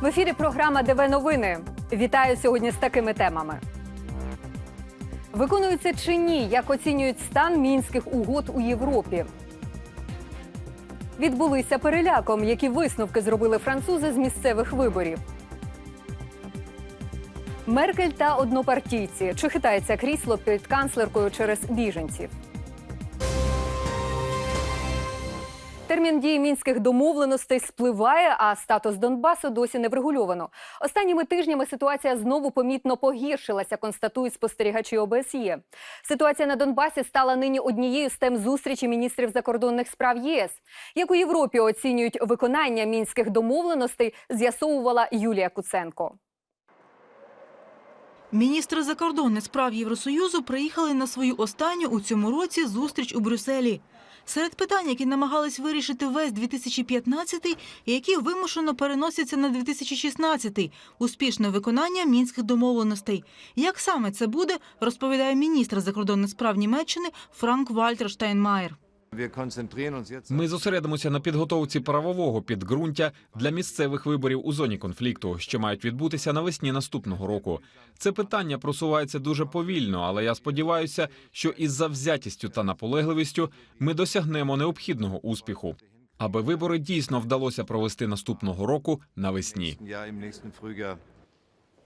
В ефірі програма ДВ Новини. Вітаю сьогодні з такими темами. Виконуються чи ні, як оцінюють стан мінських угод у Європі. Відбулися переляком, які висновки зробили французи з місцевих виборів. Меркель та однопартійці. Чи хитається крісло під канцлеркою через біженців? Термін дії мінських домовленостей спливає, а статус Донбасу досі не врегульовано. Останніми тижнями ситуація знову помітно погіршилася, констатують спостерігачі ОБСЄ. Ситуація на Донбасі стала нині однією з тем зустрічі міністрів закордонних справ ЄС. Як у Європі оцінюють виконання мінських домовленостей, з'ясовувала Юлія Куценко. Міністри закордонних справ Євросоюзу приїхали на свою останню у цьому році зустріч у Брюсселі. Серед питань, які намагались вирішити весь 2015 і які вимушено переносяться на 2016 – успішне виконання мінських домовленостей. Як саме це буде, розповідає міністр закордонних справ Німеччини Франк Вальтер Штайнмаєр. Ми зосередимося на підготовці правового підґрунтя для місцевих виборів у зоні конфлікту, що мають відбутися навесні наступного року. Це питання просувається дуже повільно, але я сподіваюся, що із завзятістю та наполегливістю ми досягнемо необхідного успіху, аби вибори дійсно вдалося провести наступного року навесні.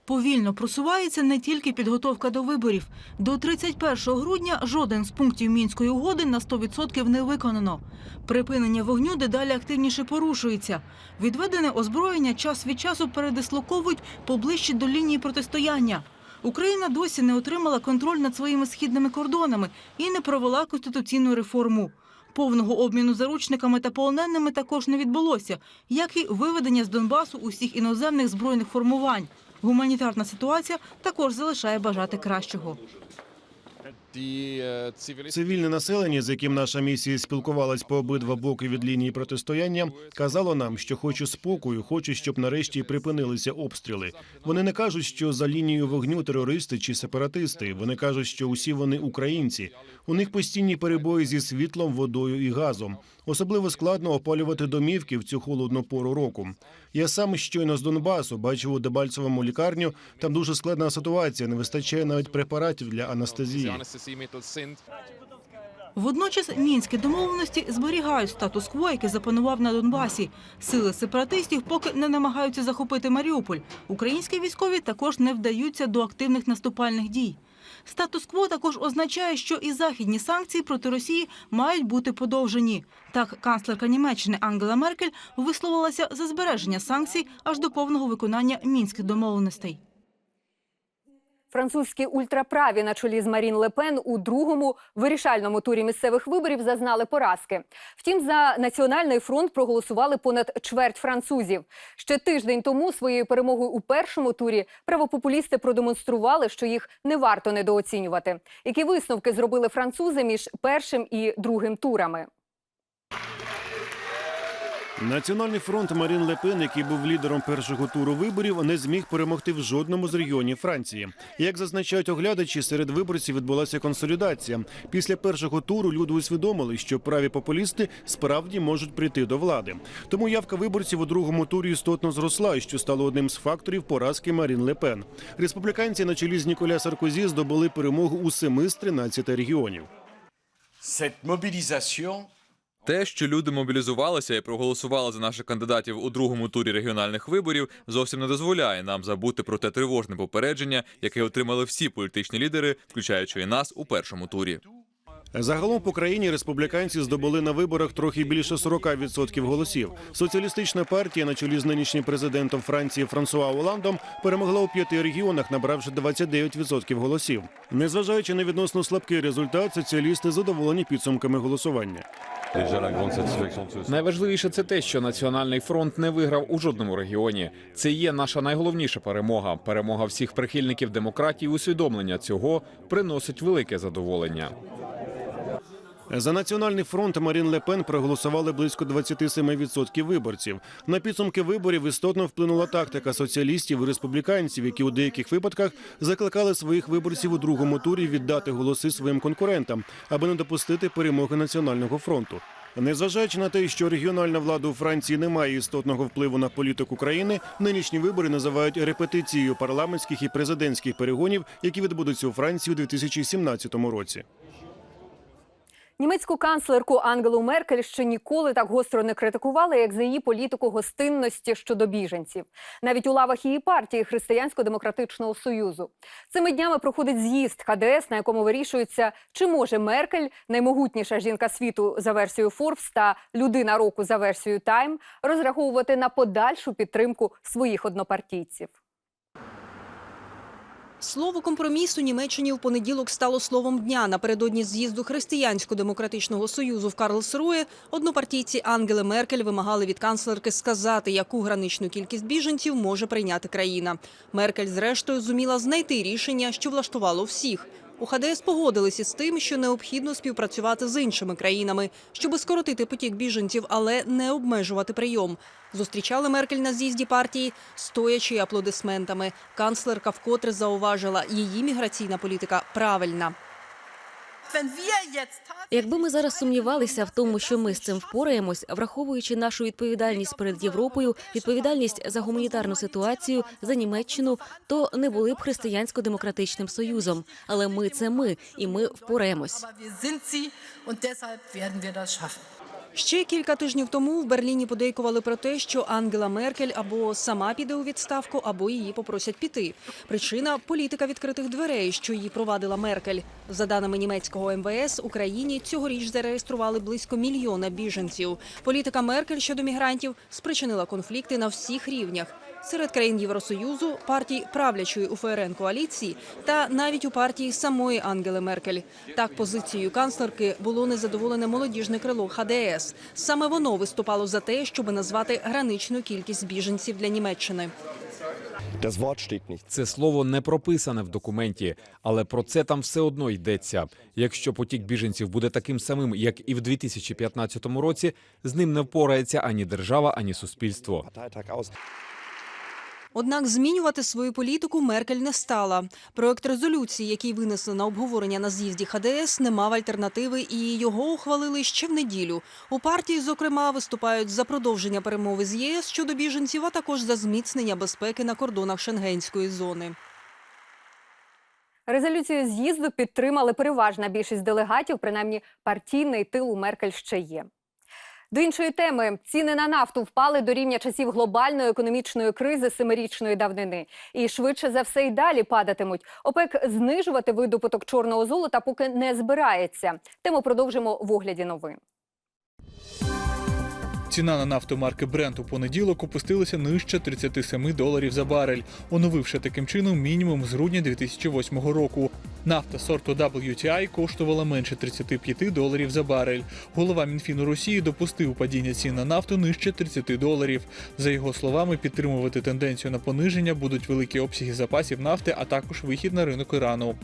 Повільно просувається не тільки підготовка до виборів. До 31 грудня жоден з пунктів мінської угоди на 100% не виконано. Припинення вогню дедалі активніше порушується. Відведене озброєння час від часу передислоковують поближче до лінії протистояння. Україна досі не отримала контроль над своїми східними кордонами і не провела конституційну реформу. Повного обміну заручниками та полоненими також не відбулося, як і виведення з Донбасу усіх іноземних збройних формувань. Гуманітарна ситуація також залишає бажати кращого. Цивільне населення, з яким наша місія спілкувалась по обидва боки від лінії протистояння, казало нам, що хоче спокою, хоче, щоб нарешті припинилися обстріли. Вони не кажуть, що за лінією вогню терористи чи сепаратисти. Вони кажуть, що усі вони українці. У них постійні перебої зі світлом, водою і газом. Особливо складно опалювати домівки в цю холодну пору року. Я сам щойно з Донбасу бачив у Дебальцевому лікарню. Там дуже складна ситуація. Не вистачає навіть препаратів для анестезії. Водночас мінські домовленості зберігають статус-кво, який запанував на Донбасі. Сили сепаратистів поки не намагаються захопити Маріуполь. Українські військові також не вдаються до активних наступальних дій. Статус-кво також означає, що і західні санкції проти Росії мають бути подовжені. Так, канцлерка Німеччини Ангела Меркель висловилася за збереження санкцій аж до повного виконання мінських домовленостей. Французькі ультраправі на чолі з Марін Лепен у другому вирішальному турі місцевих виборів зазнали поразки. Втім, за національний фронт проголосували понад чверть французів. Ще тиждень тому своєю перемогою у першому турі правопопулісти продемонстрували, що їх не варто недооцінювати. Які висновки зробили французи між першим і другим турами? Національний фронт Марін Лепен, який був лідером першого туру виборів, не зміг перемогти в жодному з регіонів Франції. Як зазначають оглядачі, серед виборців відбулася консолідація. Після першого туру люди усвідомили, що праві популісти справді можуть прийти до влади. Тому явка виборців у другому турі істотно зросла, що стало одним з факторів поразки Марін Лепен. Республіканці на чолі з Ніколя Саркозі здобули перемогу у семи з 13 регіонів. Cette mobilisation Те, що люди мобілізувалися і проголосували за наших кандидатів у другому турі регіональних виборів, зовсім не дозволяє нам забути про те тривожне попередження, яке отримали всі політичні лідери, включаючи і нас у першому турі. Загалом по країні республіканці здобули на виборах трохи більше 40% голосів. Соціалістична партія на чолі з нинішнім президентом Франції Франсуа Оландом перемогла у п'яти регіонах, набравши 29% голосів. Незважаючи на відносно слабкий результат, соціалісти задоволені підсумками голосування. Найважливіше це те, що національний фронт не виграв у жодному регіоні. Це є наша найголовніша перемога. Перемога всіх прихильників демократії. Усвідомлення цього приносить велике задоволення. За національний фронт Марін Лепен проголосували близько 27% виборців. На підсумки виборів істотно вплинула тактика соціалістів і республіканців, які у деяких випадках закликали своїх виборців у другому турі віддати голоси своїм конкурентам, аби не допустити перемоги національного фронту. Незважаючи на те, що регіональна влада у Франції не має істотного впливу на політику країни, нинішні вибори називають репетицією парламентських і президентських перегонів, які відбудуться у Франції у 2017 році. Німецьку канцлерку Ангелу Меркель ще ніколи так гостро не критикували, як за її політику гостинності щодо біженців, навіть у лавах її партії Християнсько-демократичного союзу. Цими днями проходить з'їзд ХДС, на якому вирішується, чи може Меркель, наймогутніша жінка світу за версією Forbes та людина року за версією Time, розраховувати на подальшу підтримку своїх однопартійців. Слово компромісу Німеччині в понеділок стало словом дня. Напередодні з'їзду Християнсько-демократичного союзу в Карлсрує однопартійці Ангели Меркель вимагали від канцлерки сказати, яку граничну кількість біженців може прийняти країна. Меркель, зрештою, зуміла знайти рішення, що влаштувало всіх. У ХДС погодились із тим, що необхідно співпрацювати з іншими країнами, щоб скоротити потік біженців, але не обмежувати прийом. Зустрічали Меркель на з'їзді партії, стоячи аплодисментами. Канцлерка вкотре зауважила, її міграційна політика правильна. Якби ми зараз сумнівалися в тому, що ми з цим впораємось, враховуючи нашу відповідальність перед Європою, відповідальність за гуманітарну ситуацію, за Німеччину, то не були б християнсько-демократичним союзом. Але ми це ми, і ми впораємось. Ще кілька тижнів тому в Берліні подейкували про те, що Ангела Меркель або сама піде у відставку, або її попросять піти. Причина політика відкритих дверей, що її провадила Меркель. За даними німецького МВС, Україні цьогоріч зареєстрували близько мільйона біженців. Політика Меркель щодо мігрантів спричинила конфлікти на всіх рівнях. Серед країн Євросоюзу, партій правлячої у ФРН коаліції та навіть у партії самої Ангели Меркель. Так позицією канцлерки було незадоволене молодіжне крило ХДС. Саме воно виступало за те, щоб назвати граничну кількість біженців для Німеччини. Це слово не прописане в документі, але про це там все одно йдеться. Якщо потік біженців буде таким самим, як і в 2015 році, з ним не впорається ані держава, ані суспільство. Однак змінювати свою політику Меркель не стала. Проект резолюції, який винесли на обговорення на з'їзді ХДС, не мав альтернативи, і його ухвалили ще в неділю. У партії, зокрема, виступають за продовження перемови з ЄС щодо біженців, а також за зміцнення безпеки на кордонах Шенгенської зони. Резолюцію з'їзду підтримали переважна більшість делегатів, принаймні партійний тил у Меркель ще є. До іншої теми ціни на нафту впали до рівня часів глобальної економічної кризи семирічної давнини, і швидше за все й далі падатимуть. ОПЕК знижувати видобуток чорного золота поки не збирається. Тему продовжимо в огляді новин. Ціна на нафту марки Brent у понеділок опустилася нижче 37 доларів за барель, оновивши таким чином мінімум з грудня 2008 року. Нафта сорту WTI коштувала менше 35 доларів за барель. Голова Мінфіну Росії допустив падіння цін на нафту нижче 30 доларів. За його словами, підтримувати тенденцію на пониження будуть великі обсяги запасів нафти, а також вихід на ринок Ірану.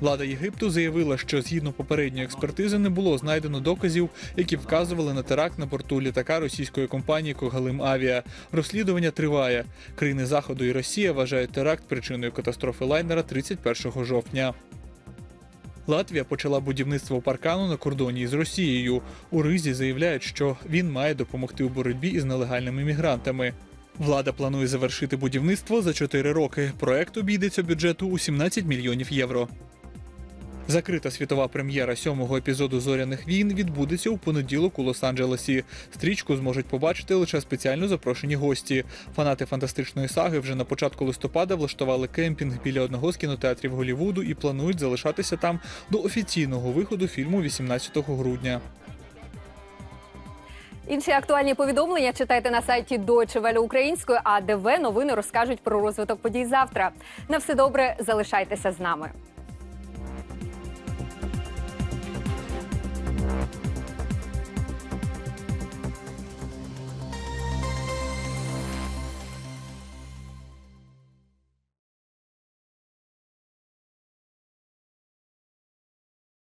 Влада Єгипту заявила, що згідно попередньої експертизи не було знайдено доказів, які вказували на теракт на борту літака російської компанії Когалим Авіа. Розслідування триває. Країни Заходу і Росія вважають теракт причиною катастрофи лайнера 31 жовтня. Латвія почала будівництво паркану на кордоні із Росією. У Ризі заявляють, що він має допомогти у боротьбі із нелегальними мігрантами. Влада планує завершити будівництво за 4 роки. Проект обійдеться бюджету у 17 мільйонів євро. Закрита світова прем'єра сьомого епізоду зоряних війн відбудеться у понеділок у Лос-Анджелесі. Стрічку зможуть побачити лише спеціально запрошені гості. Фанати фантастичної саги вже на початку листопада влаштували кемпінг біля одного з кінотеатрів Голівуду і планують залишатися там до офіційного виходу фільму 18 грудня. Інші актуальні повідомлення читайте на сайті Deutsche Welle українською, а ДВ новини розкажуть про розвиток подій завтра. На все добре, залишайтеся з нами.